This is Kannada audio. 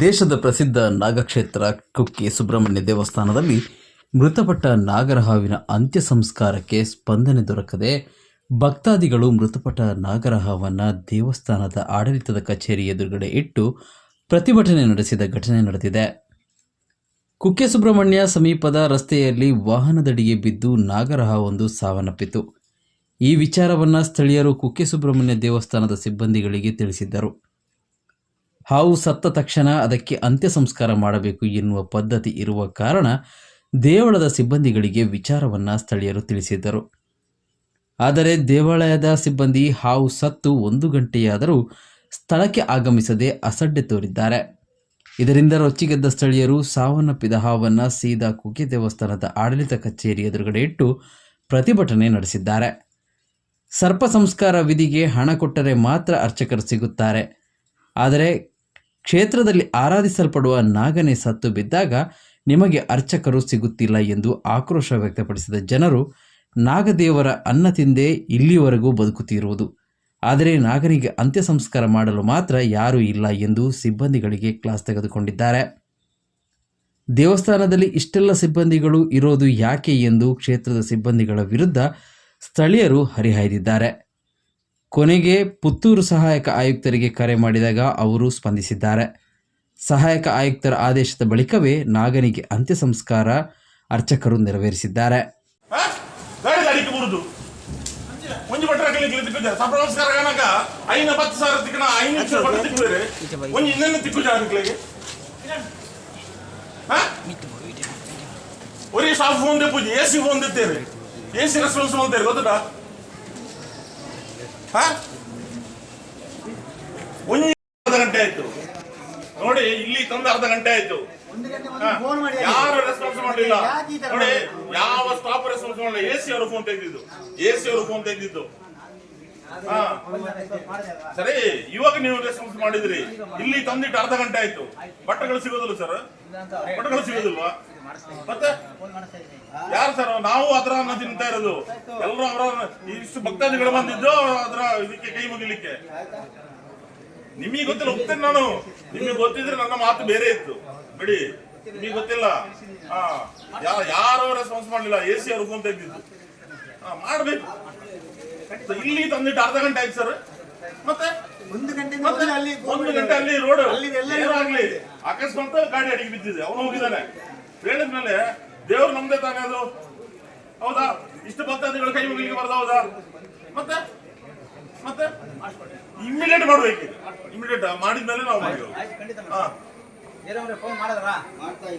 ದೇಶದ ಪ್ರಸಿದ್ಧ ನಾಗಕ್ಷೇತ್ರ ಕುಕ್ಕೆ ಸುಬ್ರಹ್ಮಣ್ಯ ದೇವಸ್ಥಾನದಲ್ಲಿ ಮೃತಪಟ್ಟ ನಾಗರಹಾವಿನ ಅಂತ್ಯ ಸಂಸ್ಕಾರಕ್ಕೆ ಸ್ಪಂದನೆ ದೊರಕದೆ ಭಕ್ತಾದಿಗಳು ಮೃತಪಟ್ಟ ನಾಗರಹಾವನ್ನು ದೇವಸ್ಥಾನದ ಆಡಳಿತದ ಕಚೇರಿ ಎದುರುಗಡೆ ಇಟ್ಟು ಪ್ರತಿಭಟನೆ ನಡೆಸಿದ ಘಟನೆ ನಡೆದಿದೆ. ಕುಕ್ಕೆ ಸುಬ್ರಹ್ಮಣ್ಯ ಸಮೀಪದ ರಸ್ತೆಯಲ್ಲಿ ವಾಹನದಡಿಗೆ ಬಿದ್ದು ನಾಗರಹಾವೊಂದು ಸಾವನ್ನಪ್ಪಿತು. ಈ ವಿಚಾರವನ್ನು ಸ್ಥಳೀಯರು ಕುಕ್ಕೆ ಸುಬ್ರಹ್ಮಣ್ಯ ದೇವಸ್ಥಾನದ ಸಿಬ್ಬಂದಿಗಳಿಗೆ ತಿಳಿಸಿದ್ದರು. ಹಾವು ಸತ್ತ ತಕ್ಷಣ ಅದಕ್ಕೆ ಅಂತ್ಯ ಸಂಸ್ಕಾರ ಮಾಡಬೇಕು ಎನ್ನುವ ಪದ್ಧತಿ ಇರುವ ಕಾರಣ ದೇವಳದ ಸಿಬ್ಬಂದಿಗಳಿಗೆ ವಿಚಾರವನ್ನು ಸ್ಥಳೀಯರು ತಿಳಿಸಿದ್ದರು. ಆದರೆ ದೇವಾಲಯದ ಸಿಬ್ಬಂದಿ ಹಾವು ಸತ್ತು ಒಂದು ಗಂಟೆಯಾದರೂ ಸ್ಥಳಕ್ಕೆ ಆಗಮಿಸದೆ ಅಸಡ್ಡೆ ತೋರಿದ್ದಾರೆ. ಇದರಿಂದ ರೊಚ್ಚಿಗೆದ್ದ ಸ್ಥಳೀಯರು ಸಾವನ್ನಪ್ಪಿದ ಹಾವನ್ನು ಸೀದಾ ಕುಕ್ಕೆ ದೇವಸ್ಥಾನದ ಆಡಳಿತ ಕಚೇರಿ ಎದುರುಗಡೆ ಇಟ್ಟು ಪ್ರತಿಭಟನೆ ನಡೆಸಿದ್ದಾರೆ. ಸರ್ಪ ಸಂಸ್ಕಾರ ವಿಧಿಗೆ ಹಣ ಕೊಟ್ಟರೆ ಮಾತ್ರ ಅರ್ಚಕರು ಸಿಗುತ್ತಾರೆ. ಆದರೆ ಕ್ಷೇತ್ರದಲ್ಲಿ ಆರಾಧಿಸಲ್ಪಡುವ ನಾಗನೇ ಸತ್ತು ಬಿದ್ದಾಗ ನಿಮಗೆ ಅರ್ಚಕರು ಸಿಗುತ್ತಿಲ್ಲ ಎಂದು ಆಕ್ರೋಶ ವ್ಯಕ್ತಪಡಿಸಿದ ಜನರು ನಾಗದೇವರ ಅನ್ನ ತಿಂದೇ ಇಲ್ಲಿವರೆಗೂ ಬದುಕುತ್ತಿರುವುದು. ಆದರೆ ನಾಗನಿಗೆ ಅಂತ್ಯ ಸಂಸ್ಕಾರ ಮಾಡಲು ಮಾತ್ರ ಯಾರೂ ಇಲ್ಲ ಎಂದು ಸಿಬ್ಬಂದಿಗಳಿಗೆ ಕ್ಲಾಸ್ ತೆಗೆದುಕೊಂಡಿದ್ದಾರೆ. ದೇವಸ್ಥಾನದಲ್ಲಿ ಇಷ್ಟೆಲ್ಲ ಸಿಬ್ಬಂದಿಗಳು ಇರೋದು ಯಾಕೆ ಎಂದು ಕ್ಷೇತ್ರದ ಸಿಬ್ಬಂದಿಗಳ ವಿರುದ್ಧ ಸ್ಥಳೀಯರು ಹರಿಹಾಯ್ದಿದ್ದಾರೆ. ಕೊನೆಗೆ ಪುತ್ತೂರು ಸಹಾಯಕ ಆಯುಕ್ತರಿಗೆ ಕರೆ ಮಾಡಿದಾಗ ಅವರು ಸ್ಪಂದಿಸಿದ್ದಾರೆ. ಸಹಾಯಕ ಆಯುಕ್ತರ ಆದೇಶದ ಬಳಿಕವೇ ನಾಗನಿಗೆ ಅಂತ್ಯ ಸಂಸ್ಕಾರ ಅರ್ಚಕರು ನೆರವೇರಿಸಿದ್ದಾರೆ. ಪೂಜೆ ಎ ಸಿ ಫೋನ್ ತಿತ್ತೇರಿ ಎ ಸಿ ರೆಸ್ಪಾನ್ಸ್ ಅಂತಾರೆ ಗೊತ್ತದ ಹಾ ಒಂಜಿ ಅರ್ಧ ಗಂಟೆ ಆಯ್ತು. ನೋಡಿ ಇಲ್ಲಿ ತಂದು ಅರ್ಧ ಗಂಟೆ ಆಯ್ತು. ಯಾರು ರೆಸ್ಪಾನ್ಸ್ ಮಾಡಲಿಲ್ಲ? ನೋಡಿ ಯಾವ ಸ್ಟಾಪ್ ರೆಸ್ಪಾನ್ಸ್ ಮಾಡಲಿಲ್ಲ. ಎ ಸಿ ಅವರು ಫೋನ್ ತೆಗೆದಿದ್ದು. ಎ ಸಿ ಅವರು ಫೋನ್ ತೆಗೆದಿದ್ದು. ಸರಿ ಇವಾಗ ನೀವು ರೆಸ್ಪಾನ್ಸ್ ಮಾಡಿದ್ರಿ. ಇಲ್ಲಿ ತಂದಿಟ್ಟು ಅರ್ಧ ಗಂಟೆ ಆಯ್ತು. ಬಟ್ಟೆಗಳು ಸಿಗೋದಿಲ್ಲ ಸರ್ ಬಟ್ಟೆಗಳು ಸಿಗೋದಿಲ್ವಾ? ಮತ್ತೆ? ಯಾರು ಸರ್? ನಾವು ಅದ್ರ ಅನ್ನ ತಿಂತಾ ಇರೋದು. ಎಲ್ಲರೂ ಅವರ ಇಷ್ಟು ಭಕ್ತಾದಿಗಳು ಬಂದಿದ್ರು ಅದರ ಇದಕ್ಕೆ ಕೈ ಮುಗಿಲಿಕ್ಕೆ. ನಿಮಗೆ ಗೊತ್ತಿಲ್ಲ ಹೋಗ್ತೇನೆ ನಾನು. ನಿಮಗೆ ಗೊತ್ತಿದ್ರೆ ನನ್ನ ಮಾತು ಬೇರೆ ಇತ್ತು. ಬಿಡಿ ನಿಮಗೆ ಗೊತ್ತಿಲ್ಲ. ಹಾ ಯಾ- ಯಾರು ರೆಸ್ಪಾನ್ಸ್ ಮಾಡಲಿಲ್ಲ? ಎ ಸಿ ಅವರು ಫೋನ್ ತೆಗ್ದಿದ್ದು ಹಾ ಮಾಡ್ಬೇಕು. ಇಲ್ಲಿ ತಂದಿಟ್ಟು ಅರ್ಧ ಗಂಟೆ ಆಯ್ತು ಸರ್. ಮತ್ತೆ? ಒಂದು ಗಂಟೆ ಅಲ್ಲಿ ಒಂದು ಗಂಟೆ ಅಲ್ಲಿ ರೋಡ್. ಅಲ್ಲಿ ಆಗ್ಲಿ ಅಕಸ್ಮಾತ್ ಗಾಡಿ ಅಡಿಗೆ ಬಿದ್ದಿದೆ. ಅವನು ಹೋಗಿದ್ದಾನೆ. ಹೇಳಿದ್ಮೇಲೆ ದೇವ್ರು ನಮ್ದೇ ತಾನೆ ಅದು. ಹೌದಾ? ಇಷ್ಟು ಭಕ್ತಾದಿಗಳು ಕೈ ಮುಗಿಲಿಕ್ಕೆ ಬರ್ದ ಹೌದಾ? ಮತ್ತೆ? ಮತ್ತೆ? ಇಮಿಡಿಯೇಟ್ ಮಾಡ್ಬೇಕು. ಇಮಿಡಿಯೇಟ್ ಮಾಡಿದ್ಮೇಲೆ ನಾವು ಮಾಡ್ಬೇಕು ಹಾ. ಫೋನ್ ಮಾಡಿದ್ರಾ?